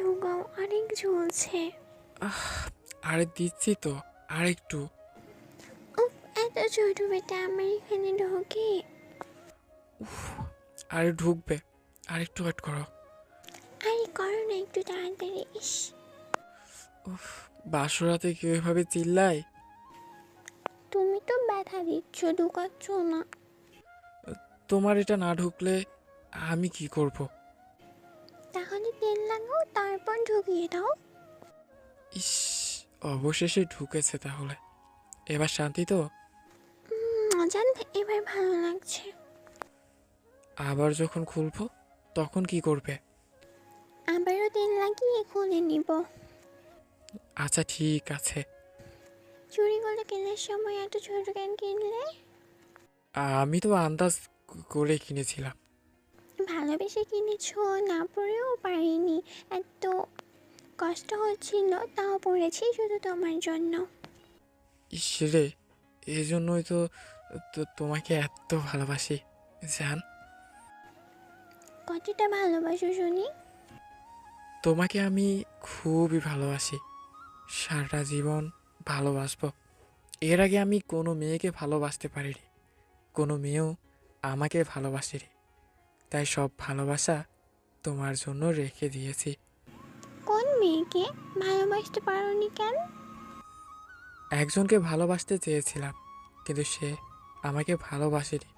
ঢোকাও অনেক ঝুলছে। আরে দিচ্ছি তো আর একটু উফ এত ছোট বেটা আমার এখানে ঢোকে। আরে ঢুকবে আর একটু ওয়েট করো। আরে করো না একটু তাড়াতাড়ি ইস। বাসরাতে কেউ এভাবে চিল্লায়? তুমি তো ব্যথা দিচ্ছ ঢুকাচ্ছ না। তোমার এটা না ঢুকলে আমি কি করব? তেল লাগাও তারপর ঢুকিয়ে দাও। ইস অবশেষে ঢুকেছে তাহলে। এবার শান্তি তো? উম, মজা এবার ভালো লাগছে। আবার যখন খুলবো তখন কি করবে? আবারও তেল লাগিয়ে খুলে নিব। আচ্ছা ঠিক আছে। চুরি চুড়িগুলো কেনার সময় এত ছোট কেন কিনলে? আমি তো আন্দাজ করে কিনেছিলাম। ভালোবেসে কিনেছ? না পরেও পারিনি। এত কষ্ট হচ্ছিল তাও পড়েছি শুধু তোমার জন্য। ইস রে এই জন্যই তো তো- তোমাকে এত ভালোবাসি জান। কতটা ভালোবাসো শুনি? তোমাকে আমি খুবই ভালোবাসি সারাটা জীবন ভালোবাসবো। এর আগে আমি কোনো মেয়েকে ভালোবাসতে পারিনি কোনো মেয়েও আমাকে ভালোবাসেনি। তাই সব ভালোবাসা তোমার জন্য রেখে দিয়েছি। কোন মেয়েকে ভালোবাসতে পারোনি কেন? একজনকে ভালোবাসতে চেয়েছিলাম কিন্তু সে আমাকে ভালোবাসেনি।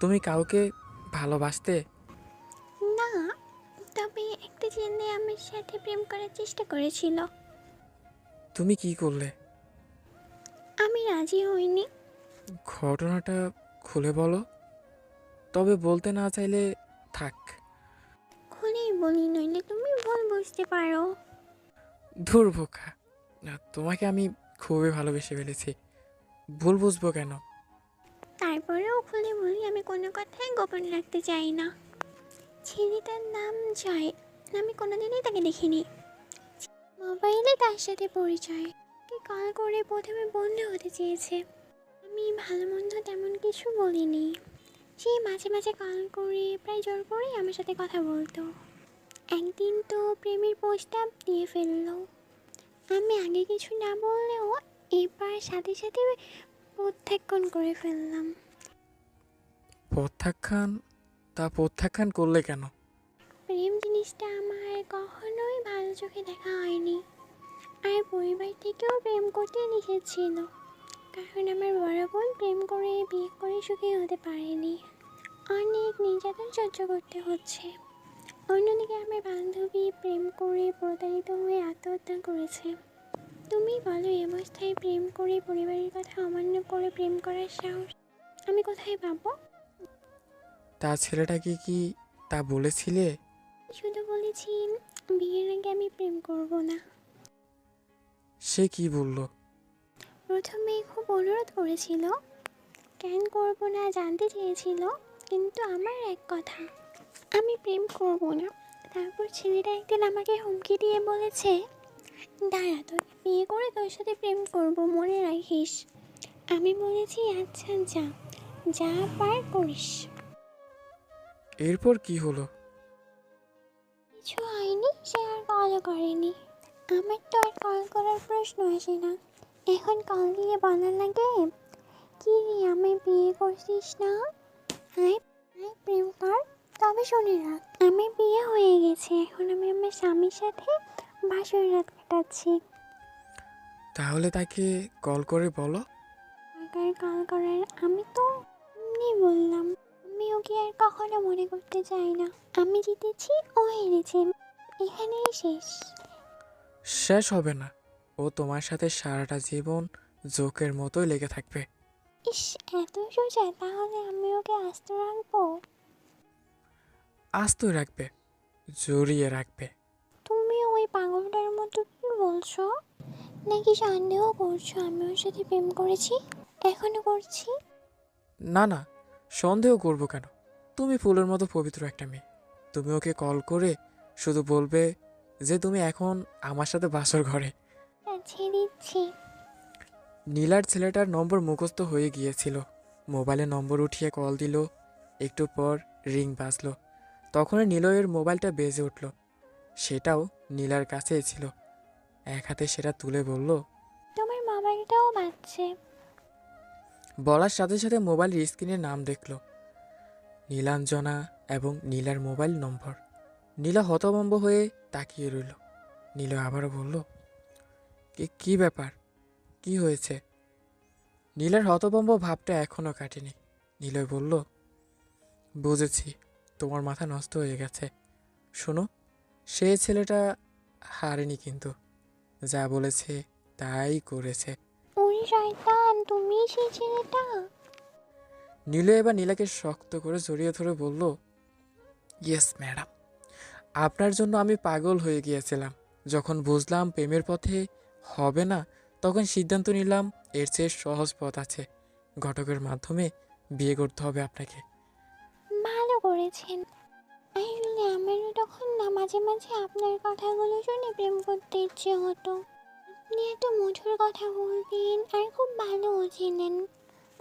তুমি কাউকে ভালোবাসতে? না তবে একটা ছেলে আমার সাথে প্রেম করার চেষ্টা করেছিল। তুমি কি করলে? আমি রাজি হইনি। ঘটনাটা খুলে বলো। তবে বলতে না চাইলে থাক। খুলেই বলি নইলে তুমি ভুল বুঝতে পারো। ধুর বোকা। না তোমাকে আমি খুবই ভালোবেসে ফেলেছি। ভুল বুঝব কেন? তারপরেও খুলে বলি আমি কোনো কথাই গোপন রাখতে চাই না। ছেলেটার নাম জয়। আমি কোনোদিনই তাকে দেখিনি। মোবাইলে তার সাথে পরিচয়। কে কল করে প্রথমে বন্ধু হতে চেয়েছে। আমি ভালো মন্দ তেমন কিছু বলিনি। সে মাঝে মাঝে কল করে প্রায় জোর করেই আমার সাথে কথা বলতো। একদিন তো প্রেমের প্রস্তাব দিয়ে ফেলল। আমি আগে কিছু না বললেও এবার সাথে সাথে প্রত্যাখ্যান করে ফেললাম। প্রত্যাখ্যান? তা প্রত্যাখ্যান করলে কেন? প্রেম জিনিসটা আমার কখনোই ভালো চোখে দেখা হয়নি। আর পরিবার থেকেও প্রেম করতে নিষেধ কারণ আমার বড় বোন প্রেম করে বিয়ে করে সুখী হতে পারেনি। অনেক নির্যাতন সহ্য করতে হচ্ছে। অন্যদিকে আমার বান্ধবী প্রেম করে প্রতারিত হয়ে আত্মহত্যা করেছে। তুমি বলো এই অবস্থায় প্রেম করে পরিবারের কথা অমান্য করে প্রেম করার সাহস আমি কোথায় পাবো? তা ছেলেটাকে কি তা বলেছিলে? শুধু বলেছি বিয়ের আগে আমি প্রেম করব না। সে কি বলল? প্রথমে খুব অনুরোধ করেছিল। কেন করব না জানতে চেয়েছিল কিন্তু আমার এক কথা আমি প্রেম করব না। তারপর ছেলেটা একদিন আমাকে হুমকি দিয়ে বলেছে দাঁড়া তোর বিয়ে করে তোর সাথে প্রেম করব মনে রাখিস। আমি বলেছি আচ্ছা যা যা পার করিস। এরপর কি হলো? কিছু হয়নি সে আর কলও করেনি। আমার তো আর কল করার প্রশ্ন আসে না। এখন কল দিয়ে বলার লাগে? কি রে আমি বিয়ে করছিস না? আয় আয় প্রেম কর তবে শুনে রাখ আমি বিয়ে হয়ে গেছে। এখন আমি আমার স্বামীর সাথে বাসর রাত কাটাচ্ছি। তাহলে তাকে কল করে বলো। সরকার কল করার আমি তো এমনি বললাম আমি ওকে আর কখনো মনে করতে চাই না। আমি জিতেছি ও হেরেছে। এখানেই শেষ। শেষ হবে না। ও তোমার সাথে সারাটা জীবন জোকের মতোই লেগে থাকবে। ইস এত সোজা তাহলে আমি ওকে আস্ত রাখব? আস্তই রাখবে জড়িয়ে রাখবে। তুমি ওই পাগলটার মতো কি বলছো? নাকি সন্দেহ করছ আমি ওর সাথে প্রেম করেছি? এখনও করছি? না না সন্দেহ করব কেন? তুমি ফুলের মতো পবিত্র একটা মেয়ে। তুমি ওকে কল করে শুধু বলবে যে তুমি এখন আমার সাথে বাসর ঘরে। কাছে দিচ্ছি। নীলার ছেলেটার নম্বর মুখস্থ হয়ে গিয়েছিল। মোবাইলে নম্বর উঠিয়ে কল দিল। একটু পর রিং বাজলো। তখনই নিলয়ের মোবাইলটা বেজে উঠল। সেটাও নীলার কাছেই ছিল। এক হাতে সেটা তুলে বলল তোমার মোবাইলটাও বাজছে। বলার সাথে সাথে মোবাইলের স্ক্রিনে নাম দেখল নীলাঞ্জনা এবং নীলার মোবাইল নম্বর। নীলা হতভম্ব হয়ে তাকিয়ে রইল। নীলা আবারও বলল কি কি ব্যাপার? কি হয়েছে? নীলের হতভম্ব ভাবটা এখনও কাটেনি। নীলয় বলল বুঝেছি তোমার মাথা নষ্ট হয়ে গেছে। শোনো সে ছেলেটা হারেনি কিন্তু। যা বলেছে তাই করেছে। শয়তান তুমি সেই ছেলেটা? নীলু এবার নীলাকে শক্ত করে জড়িয়ে ধরে বলল ইয়েস ম্যাডাম আপনার জন্য আমি পাগল হয়ে গিয়েছিলাম। যখন বুঝলাম প্রেমের পথে হবে না, তখন সিদ্ধান্ত নিলাম এর চেয়ে সহজ পথ আছে। ঘটকের মাধ্যমে বিয়ে করতে হবে আপনাকে। ভালো করেছেন। আসলে আমারও তখন না, মাঝে মাঝে আপনার কথাগুলো শুনে প্রেম করতে ইচ্ছে হতো। আপনি এত মধুর কথা বলতেন আর খুব ভালোও ছিলেন।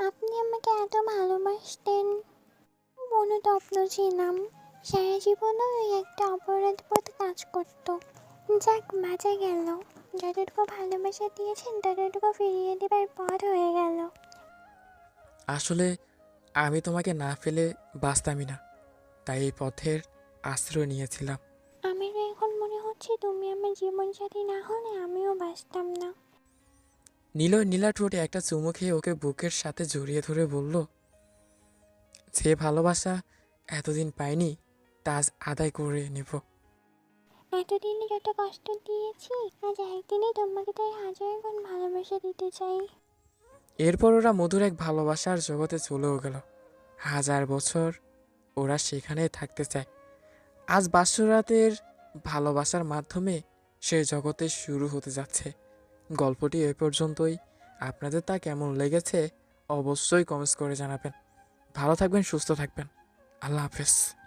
আপনি আমাকে এত ভালোবাসতেন। মনোতপ্ন ছিলাম সারা জীবনও একটা অপরাধ বোধ কাজ করতো। যাক, বাঁচা গেল। যতটুকু ভালোবাসা দিয়েছেন ততটুকু ফিরিয়ে দেবার পথ হয়ে গেল। আসলে আমি তোমাকে না ফেলে বাঁচতামই না তাই এই পথের আশ্রয় নিয়েছিলাম। আমারও এখন মনে হচ্ছে তুমি আমার জীবনসাথী না হলে আমিও বাঁচতাম না। নীলয় নীলা ঠোঁটে একটা চুমু খেয়ে ওকে বুকের সাথে জড়িয়ে ধরে বলল যে ভালোবাসা এতদিন পাইনি তা আজ আদায় করে নেব। এতদিনে যত কষ্ট দিয়েছি, আজ একদিনে তোমাকে তাই হাজার গুণ ভালোবাসা দিতে চাই। এরপর ওরা মধুর এক ভালোবাসার জগতে চলেও গেল। হাজার বছর ওরা সেখানে থাকতে চায়। আজ বাসরাতের ভালোবাসার মাধ্যমে সে জগতে শুরু হতে যাচ্ছে। গল্পটি এ পর্যন্তই। আপনাদের তা কেমন লেগেছে, অবশ্যই কমেন্টস করে জানাবেন। ভালো থাকবেন, সুস্থ থাকবেন। আল্লাহ হাফেজ।